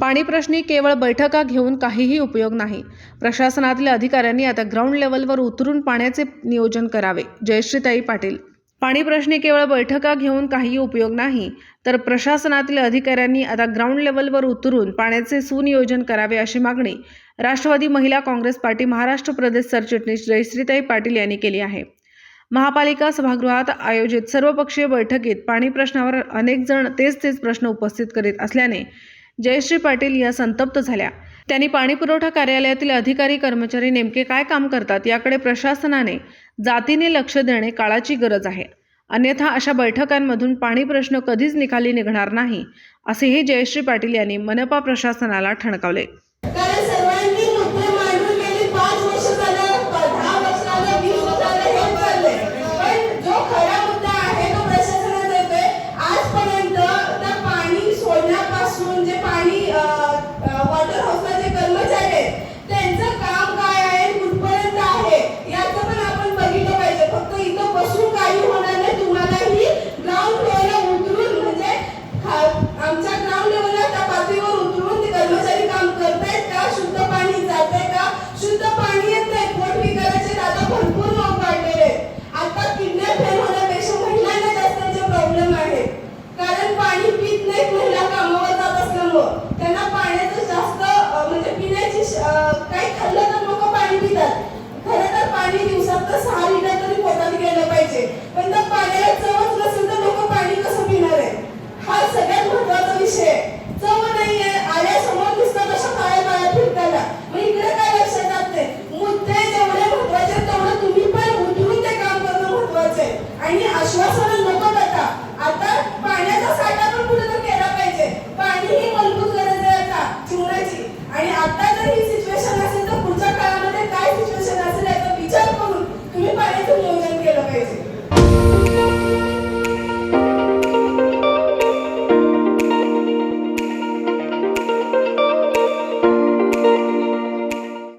पाणी प्रश्नी केवळ बैठका घेऊन काहीही उपयोग नाही. प्रशासनातल्या अधिकाऱ्यांनी आता ग्राउंड लेवलवर उतरून पाण्याचे नियोजन करावे. जयश्रीताई पाटील. पाणी प्रश्नी केवळ बैठका घेऊन काहीही उपयोग नाही तर प्रशासनातील अधिकाऱ्यांनी आता ग्राउंड लेवलवर उतरून पाण्याचे सुनियोजन करावे अशी मागणी राष्ट्रवादी महिला काँग्रेस पार्टी महाराष्ट्र प्रदेश सरचिटणीस जयश्रीताई पाटील यांनी केली आहे. महापालिका सभागृहात आयोजित सर्वपक्षीय बैठकीत पाणी प्रश्नावर अनेक जण तेच तेच प्रश्न उपस्थित करीत असल्याने जयश्री पाटील या संतप्त झाल्या. त्यांनी पाणीपुरवठा कार्यालयातील अधिकारी कर्मचारी नेमके काय काम करतात याकडे प्रशासनाने जातीने लक्ष देणे काळाची गरज आहे. अन्यथा अशा बैठकांमधून पाणी प्रश्न कधीच निकाली निघणार नाही असेही जयश्री पाटील यांनी मनपा प्रशासनाला ठणकावले.